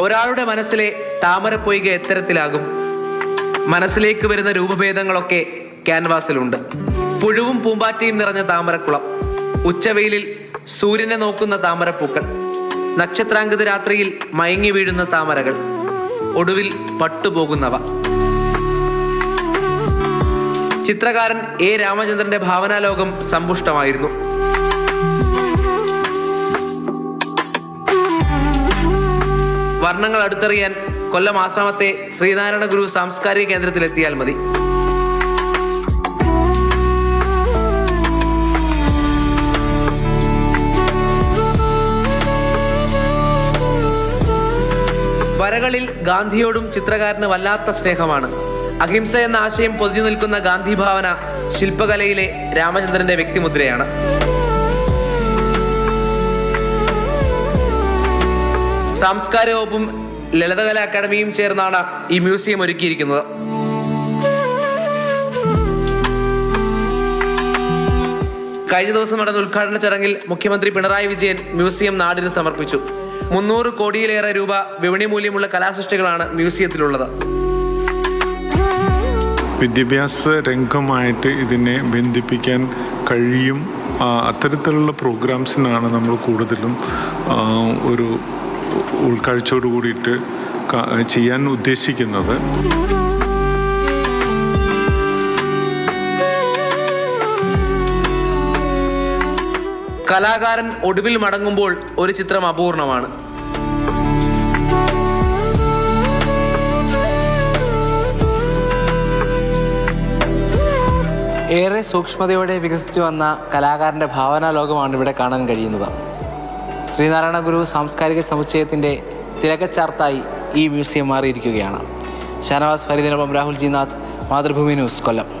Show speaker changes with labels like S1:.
S1: ഒരാളുടെ മനസ്സിലെ താമരപ്പൊയ്ക എത്തരത്തിലാകും. മനസ്സിലേക്ക് വരുന്ന രൂപഭേദങ്ങളൊക്കെ ക്യാൻവാസിലുണ്ട്. പുഴുവും പൂമ്പാറ്റയും നിറഞ്ഞ താമരക്കുളം. ഉച്ചവെയിലിൽ സൂര്യനെ നോക്കുന്ന താമരപ്പൂക്കൾ. നക്ഷത്രാങ്കിത രാത്രിയിൽ മയങ്ങി വീഴുന്ന താമരകൾ. ഒടുവിൽ പട്ടുപോകുന്നവ. ചിത്രകാരൻ എ രാമചന്ദ്രന്റെ ഭാവനാലോകം സമ്പുഷ്ടമായിരുന്നു. വർണങ്ങൾ അടുത്തറിയാൻ കൊല്ലം ആശ്രമത്തെ ശ്രീനാരായണ ഗുരു സാംസ്കാരിക കേന്ദ്രത്തിലെത്തിയാൽ മതി. വരകളിൽ ഗാന്ധിയോടും ചിത്രകാരന് വല്ലാത്ത സ്നേഹമാണ്. അഹിംസ എന്ന ആശയം പൊതിഞ്ഞു നിൽക്കുന്ന ഗാന്ധി ഭാവന ശില്പകലയിലെ രാമചന്ദ്രന്റെ വ്യക്തിമുദ്രയാണ്. സാംസ്കാരിക വകുപ്പും ലളിതകലാ അക്കാദമിയും ചേർന്നാണ് ഈ മ്യൂസിയം ഒരുക്കിയിരിക്കുന്നത്. കഴിഞ്ഞ ദിവസം നടന്ന ഉദ്ഘാടന ചടങ്ങിൽ മുഖ്യമന്ത്രി പിണറായി വിജയൻ മ്യൂസിയം നാടിന് സമർപ്പിച്ചു. മുന്നൂറ് കോടിയിലേറെ രൂപ വിപണി മൂല്യമുള്ള കലാസൃഷ്ടികളാണ് മ്യൂസിയത്തിലുള്ളത്.
S2: വിദ്യാഭ്യാസ രംഗമായിട്ട് ഇതിനെ ബന്ധിപ്പിക്കാൻ കഴിയും. അത്തരത്തിലുള്ള പ്രോഗ്രാംസിനാണ് നമ്മൾ കൂടുതലും ഒരു ഉൾക്കാഴ്ചയോട് കൂടിയിട്ട് ചെയ്യാൻ ഉദ്ദേശിക്കുന്നത്.
S1: കലാകാരൻ ഒടുവിൽ മടങ്ങുമ്പോൾ ഒരു ചിത്രം അപൂർണമാണ്. ഏറെ സൂക്ഷ്മതയോടെ വികസിച്ചു വന്ന കലാകാരന്റെ ഭാവനാ ലോകമാണ് ഇവിടെ കാണാൻ കഴിയുന്നത്. ശ്രീനാരായണ ഗുരു സാംസ്കാരിക സമുച്ചയത്തിന്റെ തിലകച്ചാർത്തായി ഈ മ്യൂസിയം മാറിയിരിക്കുകയാണ്. ഷാനവാസ് ഫരീദിനൊപ്പം രാഹുൽ ജിനാഥ് മാതൃഭൂമി ന്യൂസ് കൊല്ലം.